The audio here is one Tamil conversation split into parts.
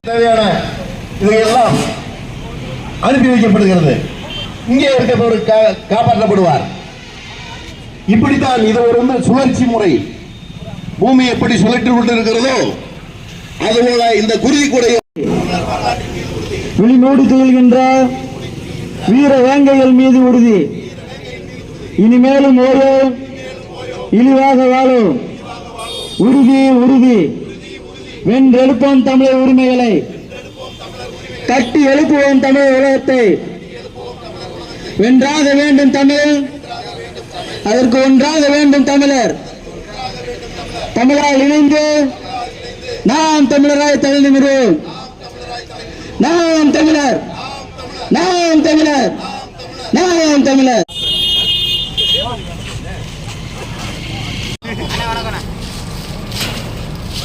தேவையான இதையெல்லாம் அனுப்பி வைக்கப்படுகிறது. இங்கே இருக்கிறவர் கா- காப்பாற்றப்படுவார். இப்படித்தான் இது ஒரு வந்து சுழற்சி முறை. பூமி எப்படி சுழற்றி கொண்டு இருக்கிறதோ அதுபோல இந்த குருதி கூடையும் விழிநோடு துயில்கின்ற வீர வேங்கைகள் மீது உறுதி. இனிமேலும் ஓயோ இழிவாக வாழும். உறுதி உறுதி. வென்றெழுப்போம் தமிழர் உரிமைகளை. கட்டி எழுப்புவோம் தமிழர் உலகத்தை. வென்றாக வேண்டும் தமிழ் அதற்கு ஒன்றாக வேண்டும் தமிழர். தமிழால் இணைந்து நாம் தமிழராய் தலை நிமிரோம் நாம் தமிழர். நாம் தமிழர். நாம் தமிழர்.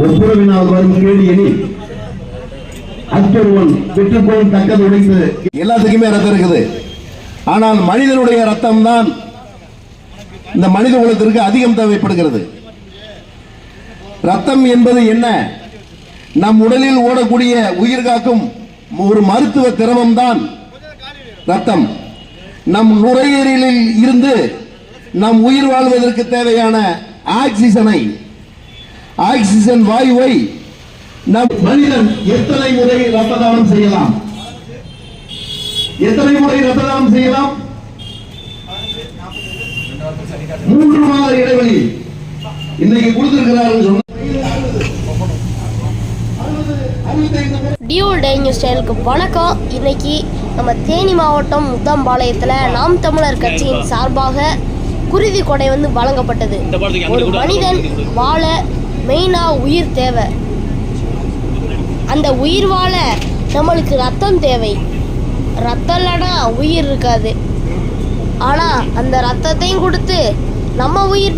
ஒப்புரவினால் வரும் கேடு எனில் அத்தொருவன் பெற்றுக்கொள் தக்கது உடைத்து எல்லாத்துக்குமே ரத்தம் இருக்குது. ஆனால் மனிதனுடைய ரத்தம் தான் இந்த மனித குலத்திற்கு அதிகம் தேவைப்படுகிறது. ரத்தம் என்பது என்ன? நம் உடலில் ஓடக்கூடிய உயிர் காக்கும் ஒரு மருத்துவ திரவம் தான் ரத்தம். நம் நுரையீரலில் இருந்து நம் உயிர் வாழ்வதற்கு தேவையான ஆக்சிஜனை ஆக்சிஜன் வாயுவை நம் மனிதன் எத்தனை முறை ரத்த தானம் செய்யலாம்? எத்தனை முறை ரத்த தானம் செய்யலாம்? மூன்று மாத இடைவெளி. இன்னைக்கு கொடுத்திருக்கிறார்கள் சொன்ன டியூ டே நியூஸ் சேனலுக்கு வணக்கம். இன்னைக்கு நம்ம தேனி மாவட்டம் முத்தம்பாளையத்தில் நாம் தமிழர் கட்சியின் சார்பாக குருதி கொடை வந்து வழங்கப்பட்டது. ஒரு மனிதன் வாழ மெயினாக உயிர் தேவை. அந்த உயிர் வாழ நம்மளுக்கு ரத்தம் தேவை. ரத்தம் இல்லைனா உயிர் இருக்காது. ஆனால் அந்த ரத்தத்தையும் கொடுத்து நம்ம உயிர்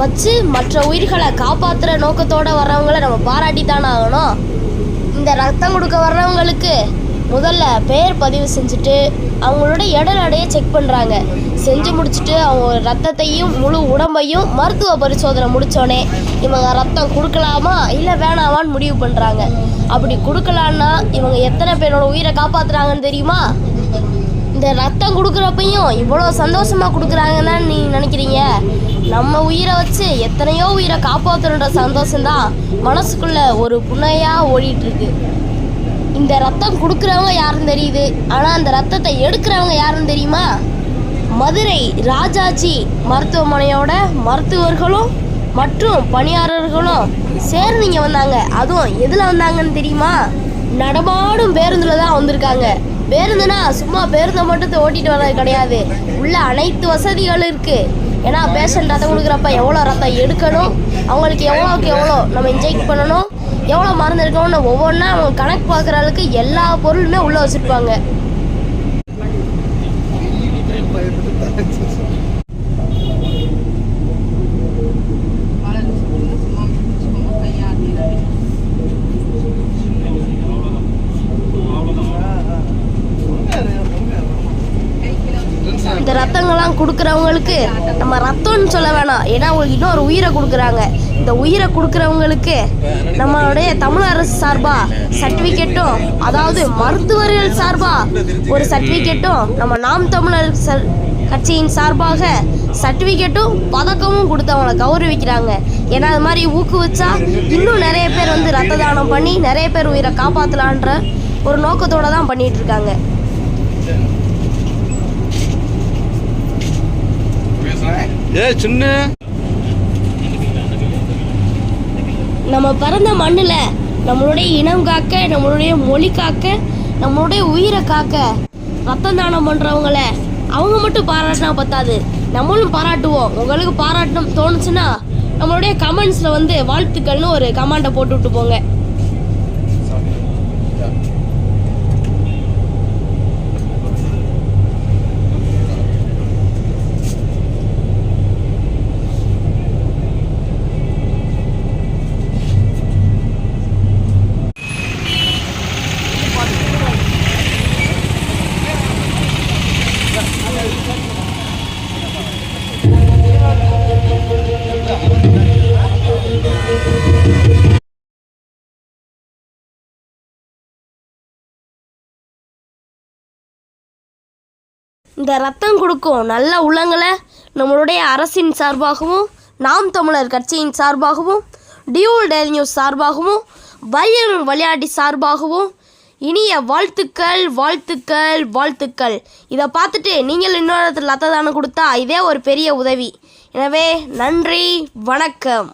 வச்சு மற்ற உயிர்களை காப்பாற்றுற நோக்கத்தோடு வர்றவங்கள நம்ம பாராட்டி தானே ஆகணும். இந்த ரத்தம் கொடுக்க வர்றவங்களுக்கு முதல்ல பெயர் பதிவு செஞ்சுட்டு அவங்களோட இட நடையை செக் பண்ணுறாங்க செஞ்சு முடிச்சுட்டு அவங்க ரத்தத்தையும் முழு உடம்பையும் மருத்துவ பரிசோதனை முடித்தோடனே இவங்க ரத்தம் கொடுக்கலாமா இல்லை வேணாமான்னு முடிவு பண்ணுறாங்க அப்படி கொடுக்கலான்னா இவங்க எத்தனை பேரோட உயிரை காப்பாற்றுறாங்கன்னு தெரியுமா? இந்த ரத்தம் கொடுக்குறப்பையும் இவ்வளோ சந்தோஷமாக கொடுக்குறாங்கன்னு நீ நினைக்கிறீங்க? நம்ம உயிரை வச்சு எத்தனையோ உயிரை காப்பாற்றுன்ற சந்தோஷம்தான் மனசுக்குள்ளே ஒரு புனையாக ஓடிட்டுருக்கு இந்த ரத்தம் கொடுக்குறவங்க யாருன்னு தெரியுது? ஆனால் அந்த ரத்தத்தை எடுக்கிறவங்க யாருன்னு தெரியுமா? மதுரை ராஜாஜி மருத்துவமனையோட மருத்துவர்களும் மற்றும் பணியாளர்களும் சேர்ந்து இங்கே வந்தாங்க. அதுவும் எதில் வந்தாங்கன்னு தெரியுமா? நடமாடும் பேருந்தில் தான் வந்திருக்காங்க. பேருந்துனா சும்மா பேருந்தை மட்டும் ஓட்டிட்டு வர்றது கிடையாது. உள்ள அனைத்து வசதிகளும் இருக்குது ஏன்னா பேஷண்ட் ரத்தம் கொடுக்குறப்ப எவ்வளோ ரத்தம் எடுக்கணும்? அவங்களுக்கு எவ்வளோக்கு எவ்வளோ நம்ம இன்ஜெக்ட் பண்ணணும்? எவ்வளோ மருந்து இருக்கணும்னு ஒவ்வொன்றா அவங்க கணக்கு பார்க்குற அளவுக்கு எல்லா பொருளுமே உள்ளே வச்சுருப்பாங்க. இந்த ரத்தங்கள்லாம் கொடுக்குறவங்களுக்கு நம்ம ரத்தம்னு சொல்ல வேணாம். ஏன்னா அவங்களுக்கு இன்னொரு உயிரை கொடுக்குறாங்க. இந்த உயிரை கொடுக்குறவங்களுக்கு நம்மளுடைய தமிழ் அரசு சார்பா சர்டிஃபிகேட்டும் அதாவது மருத்துவர்கள் சார்பா ஒரு சர்டிஃபிகேட்டும் நம்ம நாம் தமிழர் ச- கட்சியின் சார்பாக சர்டிஃபிகேட்டும் பதக்கமும் கொடுத்து அவங்கள கௌரவிக்கிறாங்க. ஏன்னா அது மாதிரி ஊக்குவிச்சா இன்னும் நிறைய பேர் வந்து ரத்த தானம் பண்ணி நிறைய பேர் உயிரை காப்பாற்றலான்ற ஒரு நோக்கத்தோடு தான் பண்ணிகிட்டு இருக்காங்க. ஏ சின்ன. நம்ம பிறந்த மண்ணில் நம்மளுடைய இனம் காக்க நம்மளுடைய மொழி காக்க நம்மளுடைய உயிரை காக்க ரத்தம் தானம் பண்ணுறவங்கள அவங்க மட்டும் பாராட்டினா பத்தாது. நம்மளும் பாராட்டுவோம். உங்களுக்கு பாராட்டணும் தோணுச்சுன்னா நம்மளுடைய கமெண்ட்ஸில் வந்து வாழ்த்துக்கள்னு ஒரு கமெண்டை போட்டு விட்டு போங்க. இந்த ரத்தம் கொடுக்கும் நல்ல உள்ளங்களை நம்மளுடைய அரசின் சார்பாகவும் நாம் தமிழர் கட்சியின் சார்பாகவும் டியூல் டெய்லி நியூஸ் சார்பாகவும் வலியன் விளையாட்டி சார்பாகவும் இனிய வாழ்த்துக்கள் வாழ்த்துக்கள் வாழ்த்துக்கள். இதை பார்த்துட்டு நீங்கள் இன்னொரு ரத்த தானம் கொடுத்தா இதே ஒரு பெரிய உதவி. எனவே நன்றி வணக்கம்.